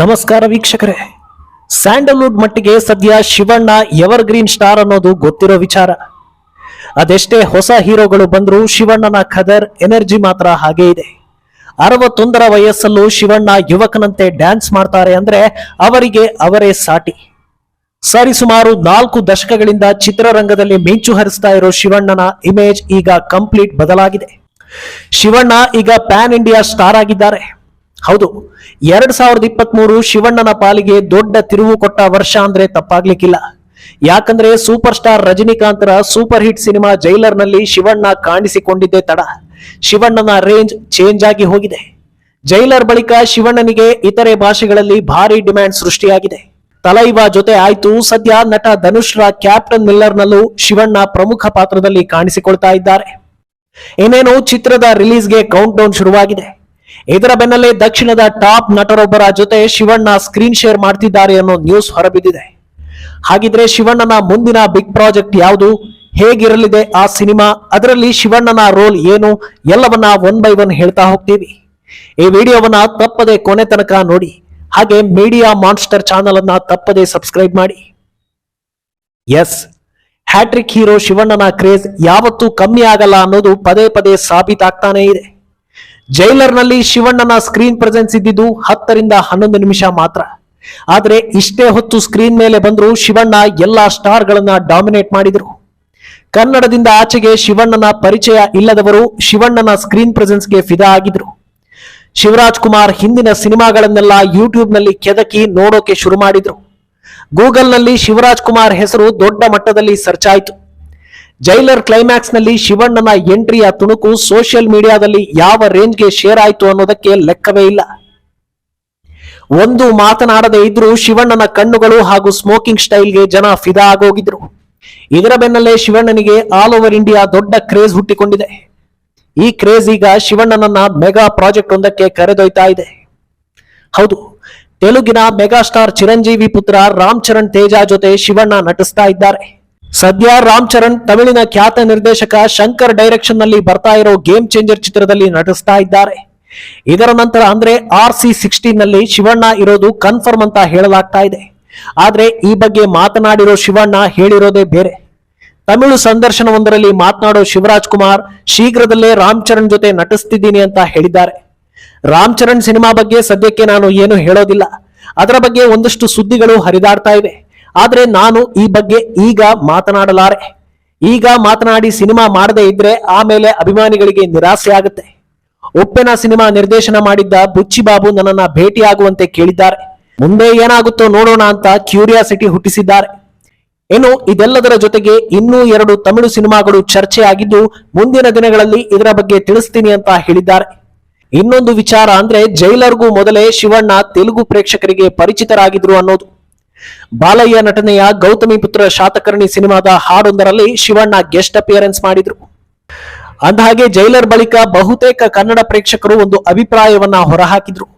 ನಮಸ್ಕಾರ ವೀಕ್ಷಕರೇ. ಸ್ಯಾಂಡಲ್ವುಡ್ ಮಟ್ಟಿಗೆ ಸದ್ಯ ಶಿವಣ್ಣ ಎವರ್ ಗ್ರೀನ್ ಸ್ಟಾರ್ ಅನ್ನೋದು ಗೊತ್ತಿರೋ ವಿಚಾರ. ಅದೆಷ್ಟೇ ಹೊಸ ಹೀರೋಗಳು ಬಂದರೂ ಶಿವಣ್ಣನ ಖದರ್ ಎನರ್ಜಿ ಮಾತ್ರ ಹಾಗೇ ಇದೆ. ಅರವತ್ತೊಂದರ ವಯಸ್ಸಲ್ಲೂ ಶಿವಣ್ಣ ಯುವಕನಂತೆ ಡ್ಯಾನ್ಸ್ ಮಾಡ್ತಾರೆ ಅಂದ್ರೆ ಅವರಿಗೆ ಅವರೇ ಸಾಟಿ. ಸರಿಸುಮಾರು ನಾಲ್ಕು ದಶಕಗಳಿಂದ ಚಿತ್ರರಂಗದಲ್ಲಿ ಮಿಂಚು ಹರಿಸ್ತಾ ಇರೋ ಶಿವಣ್ಣನ ಇಮೇಜ್ ಈಗ ಕಂಪ್ಲೀಟ್ ಬದಲಾಗಿದೆ. ಶಿವಣ್ಣ ಈಗ ಪ್ಯಾನ್ ಇಂಡಿಯಾ ಸ್ಟಾರ್ ಆಗಿದ್ದಾರೆ. ಹೌದು. ಎರಡ್ ಸಾವಿರದ ಇಪ್ಪತ್ತ್ ಮೂರು ಶಿವಣ್ಣನ ಪಾಲಿಗೆ ದೊಡ್ಡ ತಿರುವು ಕೊಟ್ಟ ವರ್ಷ ಅಂದ್ರೆ ತಪ್ಪಾಗ್ಲಿಕ್ಕಿಲ್ಲ. ಯಾಕಂದ್ರೆ ಸೂಪರ್ ಸ್ಟಾರ್ ರಜನಿಕಾಂತರ ಸೂಪರ್ ಹಿಟ್ ಸಿನಿಮಾ ಜೈಲರ್ನಲ್ಲಿ ಶಿವಣ್ಣ ಕಾಣಿಸಿಕೊಂಡಿದ್ದೆ ತಡ. ಶಿವಣ್ಣನ ರೇಂಜ್ ಚೇಂಜ್ ಆಗಿ ಹೋಗಿದೆ. ಜೈಲರ್ ಬಳಿಕ ಶಿವಣ್ಣನಿಗೆ ಇತರೆ ಭಾಷೆಗಳಲ್ಲಿ ಭಾರಿ ಡಿಮ್ಯಾಂಡ್ ಸೃಷ್ಟಿಯಾಗಿದೆ. ತಲೈವ ಜೊತೆ ಆಯ್ತು. ಸದ್ಯ ನಟ ಧನುಷ್ರ ಕ್ಯಾಪ್ಟನ್ ಮಿಲ್ಲರ್ ನಲ್ಲೂ ಶಿವಣ್ಣ ಪ್ರಮುಖ ಪಾತ್ರದಲ್ಲಿ ಕಾಣಿಸಿಕೊಳ್ತಾ ಇದ್ದಾರೆ. ಇನ್ನೇನು ಚಿತ್ರದ ರಿಲೀಸ್ಗೆ ಕೌಂಟ್ ಡೌನ್ ಶುರುವಾಗಿದೆ. ಇದರ ಬೆನ್ನಲ್ಲೇ ದಕ್ಷಿಣದ ಟಾಪ್ ನಟರೊಬ್ಬರ ಜೊತೆ ಶಿವಣ್ಣ ಸ್ಕ್ರೀನ್ ಶೇರ್ ಮಾಡ್ತಿದ್ದಾರೆ ಅನ್ನೋ ನ್ಯೂಸ್ ಹೊರಬಿದ್ದಿದೆ. ಹಾಗಿದ್ರೆ ಶಿವಣ್ಣನ ಮುಂದಿನ ಬಿಗ್ ಪ್ರಾಜೆಕ್ಟ್ ಯಾವುದು? ಹೇಗಿರಲಿದೆ ಆ ಸಿನಿಮಾ? ಅದರಲ್ಲಿ ಶಿವಣ್ಣನ ರೋಲ್ ಏನು? ಎಲ್ಲವನ್ನ ಒನ್ ಬೈ ಒನ್ ಹೇಳ್ತಾ ಹೋಗ್ತೀವಿ. ಈ ವಿಡಿಯೋವನ್ನ ತಪ್ಪದೆ ಕೊನೆ ತನಕ ನೋಡಿ. ಹಾಗೆ ಮೀಡಿಯಾ ಮಾನ್ಸ್ಟರ್ ಚಾನಲ್ ಅನ್ನ ತಪ್ಪದೆ ಸಬ್ಸ್ಕ್ರೈಬ್ ಮಾಡಿ. ಎಸ್, ಹ್ಯಾಟ್ರಿಕ್ ಹೀರೋ ಶಿವಣ್ಣನ ಕ್ರೇಜ್ ಯಾವತ್ತೂ ಕಮ್ಮಿ ಆಗಲ್ಲ ಅನ್ನೋದು ಪದೇ ಪದೇ ಸಾಬೀತಾಗ್ತಾನೇ ಇದೆ. ಜೈಲರ್ನಲ್ಲಿ ಶಿವಣ್ಣನ ಸ್ಕ್ರೀನ್ ಪ್ರೆಸೆನ್ಸ್ ಇದ್ದಿದ್ದು ಹತ್ತರಿಂದ ಹನ್ನೊಂದು ನಿಮಿಷ ಮಾತ್ರ. ಆದ್ರೆ ಇಷ್ಟೇ ಹೊತ್ತು ಸ್ಕ್ರೀನ್ ಮೇಲೆ ಬಂದ್ರು ಶಿವಣ್ಣ ಎಲ್ಲಾ ಸ್ಟಾರ್ಗಳನ್ನ ಡಾಮಿನೇಟ್ ಮಾಡಿದ್ರು. ಕನ್ನಡದಿಂದ ಆಚೆಗೆ ಶಿವಣ್ಣನ ಪರಿಚಯ ಇಲ್ಲದವರು ಶಿವಣ್ಣನ ಸ್ಕ್ರೀನ್ ಪ್ರೆಸೆನ್ಸ್ಗೆ ಫಿದಾ ಆಗಿದ್ರು. ಶಿವರಾಜ್ ಕುಮಾರ್ ಹಿಂದಿನ ಸಿನಿಮಾಗಳನ್ನೆಲ್ಲ ಯೂಟ್ಯೂಬ್ನಲ್ಲಿ ಕೆದಕಿ ನೋಡೋಕೆ ಶುರು ಮಾಡಿದ್ರು. ಗೂಗಲ್ನಲ್ಲಿ ಶಿವರಾಜ್ ಕುಮಾರ್ ಹೆಸರು ದೊಡ್ಡ ಮಟ್ಟದಲ್ಲಿ ಸರ್ಚ್ ಆಯಿತು. ಜೈಲರ್ ಕ್ಲೈಮ್ಯಾಕ್ಸ್ನಲ್ಲಿ ಶಿವಣ್ಣನ ಎಂಟ್ರಿಯ ತುಣುಕು ಸೋಷಿಯಲ್ ಮೀಡಿಯಾದಲ್ಲಿ ಯಾವ ರೇಂಜ್ಗೆ ಶೇರ್ ಆಯಿತು ಅನ್ನೋದಕ್ಕೆ ಲೆಕ್ಕವೇ ಇಲ್ಲ. ಒಂದು ಮಾತನಾಡದೇ ಇದ್ರೂ ಶಿವಣ್ಣನ ಕಣ್ಣುಗಳು ಹಾಗೂ ಸ್ಮೋಕಿಂಗ್ ಸ್ಟೈಲ್ಗೆ ಜನ ಫಿದಾ ಆಗೋಗಿದ್ರು. ಇದರ ಬೆನ್ನಲ್ಲೇ ಶಿವಣ್ಣನಿಗೆ ಆಲ್ ಓವರ್ ಇಂಡಿಯಾ ದೊಡ್ಡ ಕ್ರೇಜ್ ಹುಟ್ಟಿಕೊಂಡಿದೆ. ಈ ಕ್ರೇಜ್ ಈಗ ಶಿವಣ್ಣನನ್ನ ಮೆಗಾ ಪ್ರಾಜೆಕ್ಟ್ ಒಂದಕ್ಕೆ ಕರೆದೊಯ್ತಾ ಇದೆ. ಹೌದು, ತೆಲುಗಿನ ಮೆಗಾಸ್ಟಾರ್ ಚಿರಂಜೀವಿ ಪುತ್ರ ರಾಮ್ ಚರಣ್ ತೇಜಾ ಜೊತೆ ಶಿವಣ್ಣ ನಟಿಸ್ತಾ ಇದ್ದಾರೆ. ಸದ್ಯ ರಾಮ್ ಚರಣ್ ತಮಿಳಿನ ಖ್ಯಾತ ನಿರ್ದೇಶಕ ಶಂಕರ್ ಡೈರೆಕ್ಷನ್ನಲ್ಲಿ ಬರ್ತಾ ಇರೋ ಗೇಮ್ ಚೇಂಜರ್ ಚಿತ್ರದಲ್ಲಿ ನಟಿಸ್ತಾ ಇದ್ದಾರೆ. ಇದರ ನಂತರ ಅಂದ್ರೆ ಆರ್ ಸಿ ಸಿಕ್ಸ್ಟೀನ್ನಲ್ಲಿ ಶಿವಣ್ಣ ಇರೋದು ಕನ್ಫರ್ಮ್ ಅಂತ ಹೇಳಲಾಗ್ತಾ ಇದೆ. ಆದ್ರೆ ಈ ಬಗ್ಗೆ ಮಾತನಾಡಿರೋ ಶಿವಣ್ಣ ಹೇಳಿರೋದೇ ಬೇರೆ. ತಮಿಳು ಸಂದರ್ಶನವೊಂದರಲ್ಲಿ ಮಾತನಾಡೋ ಶಿವರಾಜ್ ಕುಮಾರ್ ಶೀಘ್ರದಲ್ಲೇ ರಾಮ್ ಚರಣ್ ಜೊತೆ ನಟಿಸ್ತಿದ್ದೀನಿ ಅಂತ ಹೇಳಿದ್ದಾರೆ. ರಾಮ್ ಚರಣ್ ಸಿನಿಮಾ ಬಗ್ಗೆ ಸದ್ಯಕ್ಕೆ ನಾನು ಏನು ಹೇಳೋದಿಲ್ಲ. ಅದರ ಬಗ್ಗೆ ಒಂದಷ್ಟು ಸುದ್ದಿಗಳು ಹರಿದಾಡ್ತಾ ಇವೆ ಆದ್ರೆ ನಾನು ಈ ಬಗ್ಗೆ ಈಗ ಮಾತನಾಡಲಾರೆ. ಈಗ ಮಾತನಾಡಿ ಸಿನಿಮಾ ಮಾಡದೇ ಇದ್ರೆ ಆಮೇಲೆ ಅಭಿಮಾನಿಗಳಿಗೆ ನಿರಾಸೆ ಆಗುತ್ತೆ. ಉಪ್ಪೆನ ಸಿನಿಮಾ ನಿರ್ದೇಶನ ಮಾಡಿದ್ದ ಬುಚ್ಚಿ ಬಾಬು ನನ್ನನ್ನ ಭೇಟಿಯಾಗುವಂತೆ ಕೇಳಿದ್ದಾರೆ. ಮುಂದೆ ಏನಾಗುತ್ತೋ ನೋಡೋಣ ಅಂತ ಕ್ಯೂರಿಯಾಸಿಟಿ ಹುಟ್ಟಿಸಿದ್ದಾರೆ. ಇನ್ನು ಇದೆಲ್ಲದರ ಜೊತೆಗೆ ಇನ್ನೂ ಎರಡು ತಮಿಳು ಸಿನಿಮಾಗಳು ಚರ್ಚೆ ಆಗಿದ್ದು ಮುಂದಿನ ದಿನಗಳಲ್ಲಿ ಇದರ ಬಗ್ಗೆ ತಿಳಿಸ್ತೀನಿ ಅಂತ ಹೇಳಿದ್ದಾರೆ. ಇನ್ನೊಂದು ವಿಚಾರ ಅಂದ್ರೆ ಜೈಲರ್ಗೂ ಮೊದಲೇ ಶಿವಣ್ಣ ತೆಲುಗು ಪ್ರೇಕ್ಷಕರಿಗೆ ಪರಿಚಿತರಾಗಿದ್ರು ಅನ್ನೋದು. ಬಾಲಯ್ಯ ನಟನೆಯ ಗೌತಮಿ ಪುತ್ರ ಶಾತಕರ್ಣಿ ಸಿನಿಮಾದ ಹಾಡೊಂದರಲ್ಲಿ ಶಿವಣ್ಣ ಗೆಸ್ಟ್ ಅಪಿಯರೆನ್ಸ್ ಮಾಡಿದ್ರು. ಅಂದಹಾಗೆ ಜೈಲರ್ ಬಳಿಕ ಬಹುತೇಕ ಕನ್ನಡ ಪ್ರೇಕ್ಷಕರು ಒಂದು ಅಭಿಪ್ರಾಯವನ್ನ ಹೊರಹಾಕಿದ್ರು.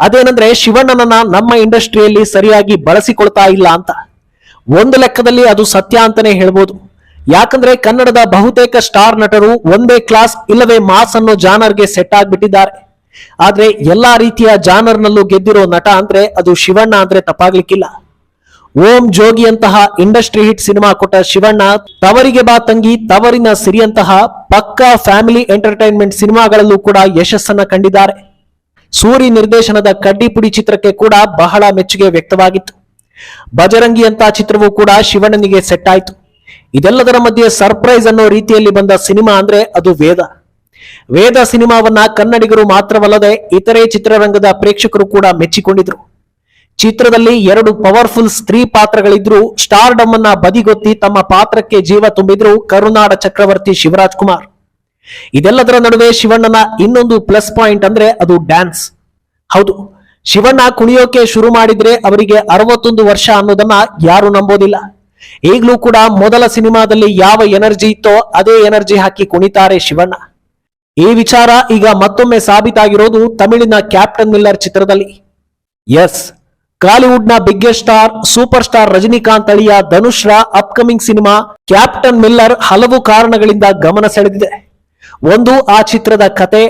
ಅದೇನಂದ್ರೆ ಶಿವಣ್ಣನನ್ನ ನಮ್ಮ ಇಂಡಸ್ಟ್ರಿಯಲ್ಲಿ ಸರಿಯಾಗಿ ಬಳಸಿಕೊಳ್ತಾ ಇಲ್ಲ ಅಂತ. ಒಂದು ಲೆಕ್ಕದಲ್ಲಿ ಅದು ಸತ್ಯ ಅಂತಾನೆ ಹೇಳ್ಬೋದು. ಯಾಕಂದ್ರೆ ಕನ್ನಡದ ಬಹುತೇಕ ಸ್ಟಾರ್ ನಟರು ಒಂದೇ ಕ್ಲಾಸ್ ಇಲ್ಲವೇ ಮಾಸ್ ಅನ್ನೋ ಜಾನರ್ಗೆ ಸೆಟ್ ಆಗ್ಬಿಟ್ಟಿದ್ದಾರೆ. ಆದ್ರೆ ಎಲ್ಲಾ ರೀತಿಯ ಜಾನರ್ನಲ್ಲೂ ಗೆದ್ದಿರೋ ನಟ ಅಂದ್ರೆ ಅದು ಶಿವಣ್ಣ ಅಂದ್ರೆ ತಪ್ಪಾಗ್ಲಿಕ್ಕಿಲ್ಲ. ಓಂ ಜೋಗಿ ಅಂತಹ ಇಂಡಸ್ಟ್ರಿ ಹಿಟ್ ಸಿನಿಮಾ ಕೊಟ್ಟ ಶಿವಣ್ಣ, ತವರಿಗೆ ಬಾ ತಂಗಿ, ತವರಿನ ಸಿರಿಯಂತಹ ಪಕ್ಕಾ ಫ್ಯಾಮಿಲಿ ಎಂಟರ್ಟೈನ್ಮೆಂಟ್ ಸಿನಿಮಾಗಳಲ್ಲೂ ಕೂಡ ಯಶಸ್ಸನ್ನ ಕಂಡಿದ್ದಾರೆ. ಸೂರಿ ನಿರ್ದೇಶನದ ಕಡ್ಡಿಪುಡಿ ಚಿತ್ರಕ್ಕೆ ಕೂಡ ಬಹಳ ಮೆಚ್ಚುಗೆ ವ್ಯಕ್ತವಾಗಿತ್ತು. ಬಜರಂಗಿ ಅಂತ ಚಿತ್ರವೂ ಕೂಡ ಶಿವಣ್ಣನಿಗೆ ಸೆಟ್ ಆಯ್ತು. ಇದೆಲ್ಲದರ ಮಧ್ಯೆ ಸರ್ಪ್ರೈಸ್ ಅನ್ನೋ ರೀತಿಯಲ್ಲಿ ಬಂದ ಸಿನಿಮಾ ಅಂದ್ರೆ ಅದು ವೇದ. ವೇದ ಸಿನಿಮಾವನ್ನ ಕನ್ನಡಿಗರು ಮಾತ್ರವಲ್ಲದೆ ಇತರೆ ಚಿತ್ರರಂಗದ ಪ್ರೇಕ್ಷಕರು ಕೂಡ ಮೆಚ್ಚಿಕೊಂಡಿದ್ರು. ಚಿತ್ರದಲ್ಲಿ ಎರಡು ಪವರ್ಫುಲ್ ಸ್ತ್ರೀ ಪಾತ್ರಗಳಿದ್ರು. ಸ್ಟಾರ್ಡಮ್ ಅನ್ನ ಬದಿಗೊತ್ತಿ ತಮ್ಮ ಪಾತ್ರಕ್ಕೆ ಜೀವ ತುಂಬಿದ್ರು ಕರುನಾಡ ಚಕ್ರವರ್ತಿ ಶಿವರಾಜ್ ಕುಮಾರ್. ಇದೆಲ್ಲದರ ನಡುವೆ ಶಿವಣ್ಣನ ಇನ್ನೊಂದು ಪ್ಲಸ್ ಪಾಯಿಂಟ್ ಅಂದ್ರೆ ಅದು ಡ್ಯಾನ್ಸ್. ಹೌದು, ಶಿವಣ್ಣ ಕುಣಿಯೋಕೆ ಶುರು ಮಾಡಿದ್ರೆ ಅವರಿಗೆ ಅರವತ್ತೊಂದು ವರ್ಷ ಅನ್ನೋದನ್ನ ಯಾರು ನಂಬೋದಿಲ್ಲ. ಈಗಲೂ ಕೂಡ ಮೊದಲ ಸಿನಿಮಾದಲ್ಲಿ ಯಾವ ಎನರ್ಜಿ ಇತ್ತೋ ಅದೇ ಎನರ್ಜಿ ಹಾಕಿ ಕುಣಿತಾರೆ ಶಿವಣ್ಣ. ಈ ವಿಚಾರ ಈಗ ಮತ್ತೊಮ್ಮೆ ಸಾಬೀತಾಗಿರೋದು ತಮಿಳಿನ ಕ್ಯಾಪ್ಟನ್ ಮಿಲ್ಲರ್ ಚಿತ್ರದಲ್ಲಿ. Yes ಕಾಲಿವುಡ್ನ biggest star super star Rajinikanth ಅಳಿಯ ರ ಅಪ್ಕಮಿಂಗ್ ಸಿನಿಮಾ ಕ್ಯಾಪ್ಟನ್ ಮಿಲ್ಲರ್ ಹಲವು ಕಾರಣಗಳಿಂದ ಗಮನ ಸೆಳೆದಿದೆ. ಒಂದು, ಆ ಚಿತ್ರದ ಕತೆ,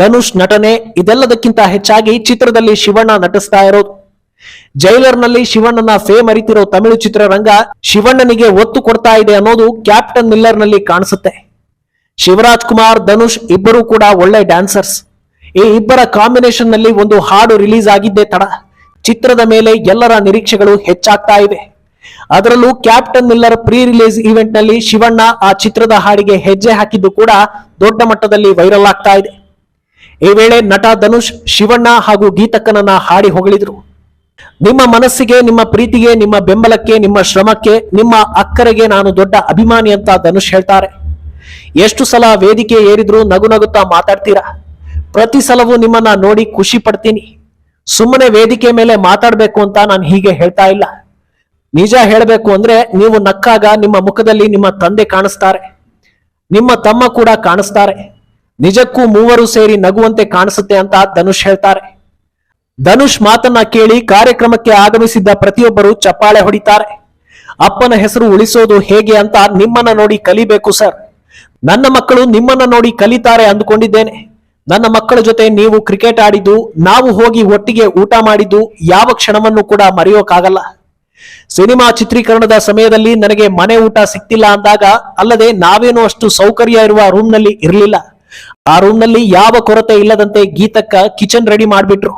ಧನುಷ್ ನಟನೆ, ಇದೆಲ್ಲದಕ್ಕಿಂತ ಹೆಚ್ಚಾಗಿ ಚಿತ್ರದಲ್ಲಿ ಶಿವಣ್ಣ ನಟಿಸ್ತಾ ಇರೋದು. ಜೈಲರ್ನಲ್ಲಿ ಶಿವಣ್ಣನ ಫೇಮ್ ಅರಿತಿರೋ ತಮಿಳು ಚಿತ್ರರಂಗ ಶಿವಣ್ಣನಿಗೆ ಒತ್ತು ಕೊಡ್ತಾ ಇದೆ ಅನ್ನೋದು ಕ್ಯಾಪ್ಟನ್ ಮಿಲ್ಲರ್ನಲ್ಲಿ ಕಾಣಿಸುತ್ತೆ. ಶಿವರಾಜ್ ಕುಮಾರ್, ಧನುಷ್ ಇಬ್ಬರು ಕೂಡ ಒಳ್ಳೆ ಡ್ಯಾನ್ಸರ್ಸ್ ಈ ಇಬ್ಬರ ಕಾಂಬಿನೇಷನ್ನಲ್ಲಿ ಒಂದು ಹಾಡು ರಿಲೀಸ್ ಆಗಿದ್ದೇ ತಡ. ಚಿತ್ರದ ಮೇಲೆ ಎಲ್ಲರ ನಿರೀಕ್ಷೆಗಳು ಹೆಚ್ಚಾಗ್ತಾ ಇವೆ. ಅದರಲ್ಲೂ ಕ್ಯಾಪ್ಟನ್ ಮಿಲ್ಲರ್ ಪ್ರೀ ರಿಲೀಸ್ ಈವೆಂಟ್ನಲ್ಲಿ ಶಿವಣ್ಣ ಆ ಚಿತ್ರದ ಹಾಡಿಗೆ ಹೆಜ್ಜೆ ಹಾಕಿದ್ದು ಕೂಡ ದೊಡ್ಡ ಮಟ್ಟದಲ್ಲಿ ವೈರಲ್ ಆಗ್ತಾ ಇದೆ. ಈ ವೇಳೆ ನಟ ಧನುಷ್, ಶಿವಣ್ಣ ಹಾಗೂ ಗೀತಕ್ಕನನ್ನ ಹಾಡಿ ಹೊಗಳಿದ್ರು. ನಿಮ್ಮ ಮನಸ್ಸಿಗೆ, ನಿಮ್ಮ ಪ್ರೀತಿಗೆ, ನಿಮ್ಮ ಬೆಂಬಲಕ್ಕೆ, ನಿಮ್ಮ ಶ್ರಮಕ್ಕೆ, ನಿಮ್ಮ ಅಕ್ಕರೆಗೆ ನಾನು ದೊಡ್ಡ ಅಭಿಮಾನಿ ಅಂತ ಧನುಷ್ ಹೇಳ್ತಾರೆ. ಎಷ್ಟು ಸಲ ವೇದಿಕೆ ಏರಿದ್ರು ನಗು ನಗುತ್ತಾ ಮಾತಾಡ್ತೀರಾ? ಪ್ರತಿ ಸಲವೂ ನಿಮ್ಮನ್ನ ನೋಡಿ ಖುಷಿ ಪಡ್ತೀನಿ. ಸುಮ್ಮನೆ ವೇದಿಕೆ ಮೇಲೆ ಮಾತಾಡಬೇಕು ಅಂತ ನಾನು ಹೀಗೆ ಹೇಳ್ತಾ ಇಲ್ಲ. ನಿಜ ಹೇಳಬೇಕು ಅಂದ್ರೆ ನೀವು ನಕ್ಕಾಗ ನಿಮ್ಮ ಮುಖದಲ್ಲಿ ನಿಮ್ಮ ತಂದೆ ಕಾಣಿಸ್ತಾರೆ. ನಿಮ್ಮ ತಮ್ಮ ಕೂಡ ಕಾಣಿಸ್ತಾರೆ. ನಿಜಕ್ಕೂ ಮೂವರು ಸೇರಿ ನಗುವಂತೆ ಕಾಣಿಸುತ್ತೆ ಅಂತ ಧನುಷ್ ಹೇಳ್ತಾರೆ. ಧನುಷ್ ಮಾತನ್ನ ಕೇಳಿ ಕಾರ್ಯಕ್ರಮಕ್ಕೆ ಆಗಮಿಸಿದ್ದ ಪ್ರತಿಯೊಬ್ಬರು ಚಪ್ಪಾಳೆ ಹೊಡಿತಾರೆ. ಅಪ್ಪನ ಹೆಸರು ಉಳಿಸೋದು ಹೇಗೆ ಅಂತ ನಿಮ್ಮನ್ನ ನೋಡಿ ಕಲಿಬೇಕು ಸರ್. ನನ್ನ ಮಕ್ಕಳು ನಿಮ್ಮನ್ನ ನೋಡಿ ಕಲಿತಾರೆ ಅಂದುಕೊಂಡಿದ್ದೇನೆ. ನನ್ನ ಮಕ್ಕಳ ಜೊತೆ ನೀವು ಕ್ರಿಕೆಟ್ ಆಡಿದ್ದು, ನಾವು ಹೋಗಿ ಒಟ್ಟಿಗೆ ಊಟ ಮಾಡಿದ್ದು, ಯಾವ ಕ್ಷಣವನ್ನು ಕೂಡ ಮರೆಯೋಕ್ಕಾಗಲ್ಲ ಸಿನಿಮಾ ಚಿತ್ರೀಕರಣದ ಸಮಯದಲ್ಲಿ ನನಗೆ ಮನೆ ಊಟ ಸಿಕ್ತಿಲ್ಲ ಅಂದಾಗ, ಅಲ್ಲದೆ ನಾವೇನು ಅಷ್ಟು ಸೌಕರ್ಯ ಇರುವ ರೂಮ್ನಲ್ಲಿ ಇರಲಿಲ್ಲ. ಆ ರೂಮ್ನಲ್ಲಿ ಯಾವ ಕೊರತೆ ಇಲ್ಲದಂತೆ ಗೀತಕ್ಕ ಕಿಚನ್ ರೆಡಿ ಮಾಡಿಬಿಟ್ರು.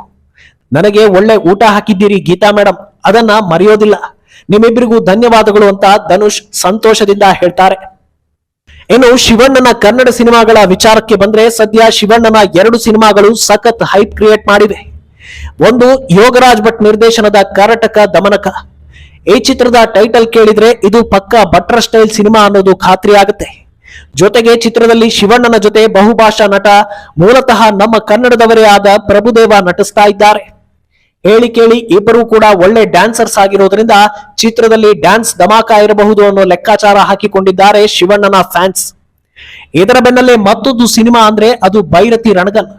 ನನಗೆ ಒಳ್ಳೆ ಊಟ ಹಾಕಿದ್ದೀರಿ ಗೀತಾ ಮೇಡಮ್ ಅದನ್ನ ಮರೆಯೋದಿಲ್ಲ. ನಿಮ್ಮಿಬ್ಬರಿಗೂ ಧನ್ಯವಾದಗಳು ಅಂತ ಧನುಷ್ ಸಂತೋಷದಿಂದ ಹೇಳ್ತಾರೆ. ಇನ್ನು ಶಿವಣ್ಣನ ಕನ್ನಡ ಸಿನಿಮಾಗಳ ವಿಚಾರಕ್ಕೆ ಬಂದ್ರೆ ಸದ್ಯ ಶಿವಣ್ಣನ ಎರಡು ಸಿನಿಮಾಗಳು ಸಖತ್ ಹೈಪ್ ಕ್ರಿಯೇಟ್ ಮಾಡಿವೆ. ಒಂದು ಯೋಗರಾಜ್ ಭಟ್ ನಿರ್ದೇಶನದ ಕರಟಕ ದಮನಕ. ಈ ಚಿತ್ರದ ಟೈಟಲ್ ಕೇಳಿದ್ರೆ ಇದು ಪಕ್ಕ ಭಟ್ರ ಸ್ಟೈಲ್ ಸಿನಿಮಾ ಅನ್ನೋದು ಖಾತ್ರಿ ಆಗುತ್ತೆ. ಜೊತೆಗೆ ಚಿತ್ರದಲ್ಲಿ ಶಿವಣ್ಣನ ಜೊತೆ ಬಹುಭಾಷಾ ನಟ ಮೂಲತಃ ನಮ್ಮ ಕನ್ನಡದವರೇ ಆದ ಪ್ರಭುದೇವ ನಟಿಸ್ತಾ ಇದ್ದಾರೆ. ಹೇಳಿ ಕೇಳಿ ಇಬ್ಬರು ಕೂಡ ಒಳ್ಳೆ ಡ್ಯಾನ್ಸರ್ಸ್ ಆಗಿರೋದ್ರಿಂದ ಚಿತ್ರದಲ್ಲಿ ಡ್ಯಾನ್ಸ್ ಧಮಾಕ ಇರಬಹುದು ಅನ್ನೋ ಲೆಕ್ಕಾಚಾರ ಹಾಕಿಕೊಂಡಿದ್ದಾರೆ ಶಿವಣ್ಣನ ಫ್ಯಾನ್ಸ್ ಇದರ ಬೆನ್ನಲ್ಲೇ ಮತ್ತೊಂದು ಸಿನಿಮಾ ಅಂದ್ರೆ ಅದು ಭೈರತಿ ರಣಗಲ್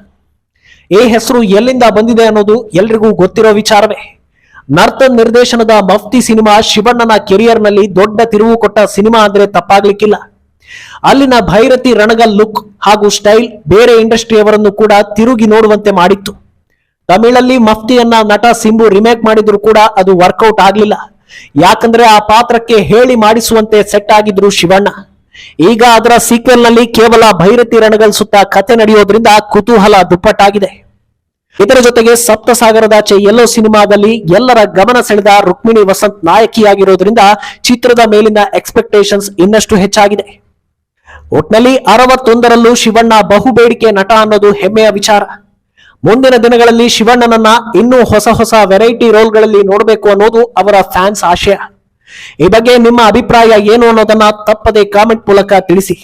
ಈ ಹೆಸರು ಎಲ್ಲಿಂದ ಬಂದಿದೆ ಅನ್ನೋದು ಎಲ್ರಿಗೂ ಗೊತ್ತಿರೋ ವಿಚಾರವೇ. ನರ್ತನ್ ನಿರ್ದೇಶನದ ಮಫ್ತಿ ಸಿನಿಮಾ ಶಿವಣ್ಣನ ಕೆರಿಯರ್ನಲ್ಲಿ ದೊಡ್ಡ ತಿರುವು ಕೊಟ್ಟ ಸಿನಿಮಾ ಅಂದ್ರೆ ತಪ್ಪಾಗ್ಲಿಕ್ಕಿಲ್ಲ. ಅಲ್ಲಿನ ಭೈರತಿ ರಣಗಲ್ ಲುಕ್ ಹಾಗೂ ಸ್ಟೈಲ್ ಬೇರೆ ಇಂಡಸ್ಟ್ರಿಯವರನ್ನು ಕೂಡ ತಿರುಗಿ ನೋಡುವಂತೆ ಮಾಡಿತ್ತು. ತಮಿಳಲ್ಲಿ ಮಫ್ತಿಯನ್ನ ನಟ ಸಿಂಬು ರಿಮೇಕ್ ಮಾಡಿದ್ರು ಕೂಡ ಅದು ವರ್ಕೌಟ್ ಆಗ್ಲಿಲ್ಲ. ಯಾಕಂದ್ರೆ ಆ ಪಾತ್ರಕ್ಕೆ ಹೇಳಿ ಮಾಡಿಸುವಂತೆ ಸೆಟ್ ಆಗಿದ್ರು ಶಿವಣ್ಣ. ಈಗ ಅದರ ಸೀಕ್ವೆಲ್ನಲ್ಲಿ ಕೇವಲ ಭೈರತಿ ರಣಗಳ ಸುತ್ತ ಕತೆ ನಡೆಯೋದ್ರಿಂದ ಕುತೂಹಲ ದುಪ್ಪಟ್ಟಾಗಿದೆ. ಇದರ ಜೊತೆಗೆ ಸಪ್ತಸಾಗರದಾಚೆ ಎಲ್ಲೋ ಸಿನಿಮಾದಲ್ಲಿ ಎಲ್ಲರ ಗಮನ ಸೆಳೆದ ರುಕ್ಮಿಣಿ ವಸಂತ್ ನಾಯಕಿಯಾಗಿರೋದ್ರಿಂದ ಚಿತ್ರದ ಮೇಲಿನ ಎಕ್ಸ್ಪೆಕ್ಟೇಷನ್ಸ್ ಇನ್ನಷ್ಟು ಹೆಚ್ಚಾಗಿದೆ. ಒಟ್ನಲ್ಲಿ ಅರವತ್ತೊಂದರಲ್ಲೂ ಶಿವಣ್ಣ ಬಹುಬೇಡಿಕೆ ನಟ ಅನ್ನೋದು ಹೆಮ್ಮೆಯ ವಿಚಾರ. ಮುಂದಿನ ದಿನಗಳಲ್ಲಿ ಶಿವಣ್ಣನನ್ನ ಇನ್ನೂ ಹೊಸ ಹೊಸ ವೆರೈಟಿ ರೋಲ್ಗಳಲ್ಲಿ ನೋಡಬೇಕು ಅನ್ನೋದು ಅವರ ಫ್ಯಾನ್ಸ್ ಆಶಯ. ಈ ಬಗ್ಗೆ ನಿಮ್ಮ ಅಭಿಪ್ರಾಯ ಏನು ಅನ್ನೋದನ್ನ ತಪ್ಪದೆ ಕಾಮೆಂಟ್ ಮೂಲಕ ತಿಳಿಸಿ.